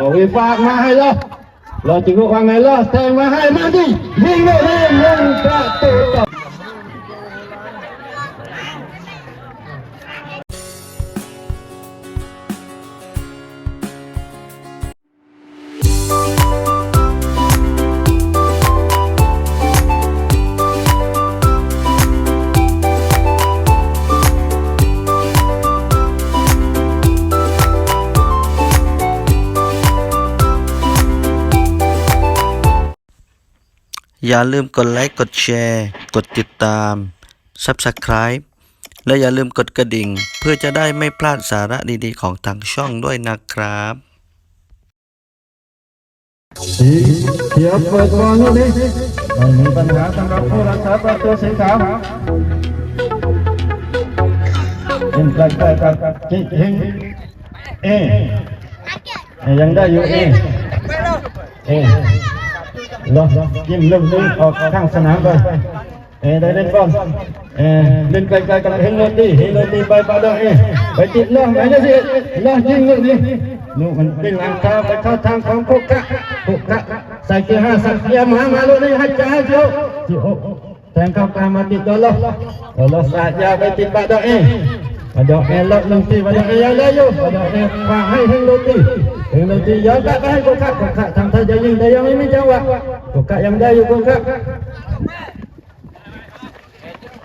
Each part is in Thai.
โอ้ยฝากมาให้เราเราจึงรู้ว่าไงเราแทงมาให้มาดิยิงเลยยิงหนึ่งประตูต่อ อย่าลืมกดไลค์ กดแชร์ กดติดตาม Subscribe และอย่าลืมกดกระดิ่ง เพื่อจะได้ไม่พลาดสาระดีๆ ของทางช่องด้วยนะครับสีเขียวเปิดบอลลูกนี้ไม่มีปัญหาสำหรับผู้รักษาประตูสีขาวยิงใกล้ๆกับจิงเฮงเอเอยังได้อยู่เอเอ ลองยิ้มเริ่มนี้ออกข้างสนามไปเอได้เล่นบอลเอเล่นไกลๆกับเฮงโรตีเฮงโรตีไปไปด้วยเอไปติดล่องไปนะสิล่องยิงลูกนี้ลูกมันวิ่งหลังเท้าไปเข้าทางของคุกกะคุกกะใส่เกียร์ห้าสักเกียร์มามาลูกนี้ให้จ่ายเจียวที่หกแทงเข้ากลางมาติดตัวล็อกตัวล็อกสาดยาวไปติดบาดอกเอ ada elok nanti pada yang layu ada yang fahai hang loti hang loti ya tak bahai kok kak kok kak tang saja yang dah yang ini jawab kok kak yang dah kok kak kok kak yang ini buat kau baca fahai hang loti tak เองดนตรียอนกะก็ให้กูกะกูกะทำท่าจะยิงแต่ยังไม่จังหวะกูกะยังได้อยู่กูกะ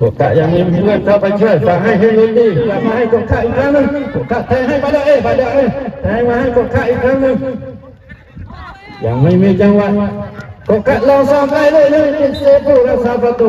กูกะยังมีเพื่อนเข้าไปช่วยฝากให้เฮลิดี้ฝามาให้กูกะอีกครั้งนึงกูกะแทงให้มาได้เอ้ได้เอ้แทงมาให้กูกะอีกครั้งนึงยังไม่มีจังหวะกูกะลองซ้อมไปเลยเลยเซฟูรักษาประตู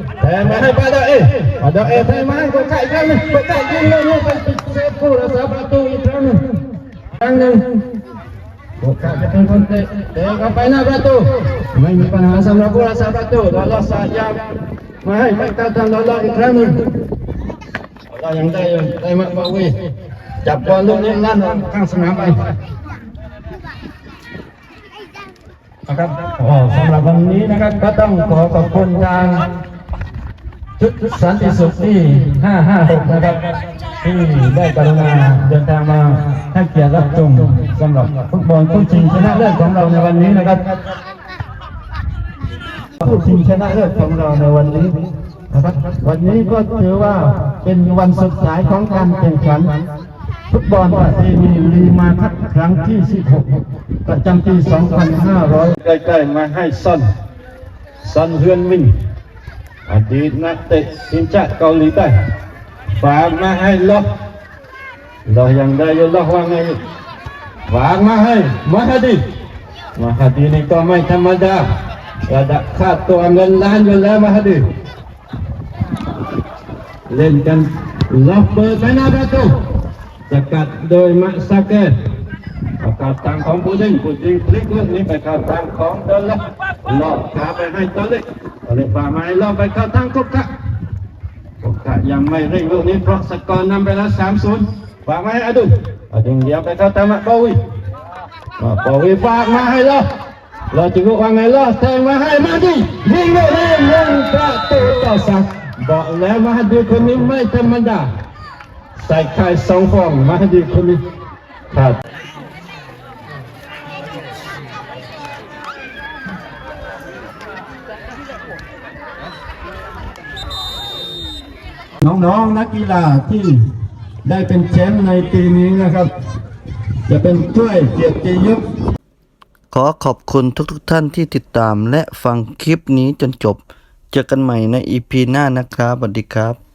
งเรายังได้อยู่ได้มาบาวีจับบอลลูกนี้ลั่นออกข้างสนามไปนะครับอ๋อสำหรับวันนี้นะครับก็ต้องขอขอบคุณทาง ชุดสันติสุขที่ 556 นะครับ ที่ได้กรุณาเดินทางมาให้เกียรติรับชมสำหรับฟุตบอลคู่ชิงชนะเลิศของเราในวันนี้นะครับคู่ชิงชนะเลิศของเราในวันนี้นะครับ วันนี้ก็ถือว่าเป็นวันสุดท้ายของการแข่งขันฟุตบอลประเพณีลีมาคัดครั้งที่ 16 ประจำปี 2500 ใกล้ๆมาให้ซ่อนซ่อนเฮือนมิน อดีตนักเตะทีมชาติเกาหลีใต้ฝากมาให้ล็อกเรายังได้อยังล็อกว่าไงฝากมาให้มาฮดีมาฮดีนี่ก็ไม่ธรรมดาระดับค่าตัวเงินล้านอยู่แล้วมาฮดีเล่นกันล็อกเปิดไปหน้าประตูสกัดโดยมาซาเกตประกาศทางของผู้ยิงผู้ยิงพลิกลูกนี้ไปเข้าทางของเดลล็อกลอกขาไปให้ตัวเล็ก ตัวเล็กฝากมาให้ลอกไปเข้าทางกุ๊กกะโอกาสยังไม่เร่งลูกนี้เพราะสกอร์นำไปแล้วสามศูนย์ฝากมาให้อดุลอดุลเดี๋ยวไปเข้าตามมาปวีมาปวีฝากมาให้เราเราจึงรู้ว่าไงเราแทงมาให้มาดิยิงเลยยิงหนึ่งประตูต่อสามบอกแล้วมาดีคนนี้ไม่ธรรมดาใส่ไข่สองฟองมาดีคนนี้ครับ น้องๆนักกีฬาที่ได้เป็นแชมป์ในปีนี้นะครับ จะเป็นถ้วยเกียรติยศขอขอบคุณทุกๆทท่านที่ติดตามและฟังคลิปนี้จนจบ เจอกันใหม่ในอีพีหน้านะครับสวัสดีครับ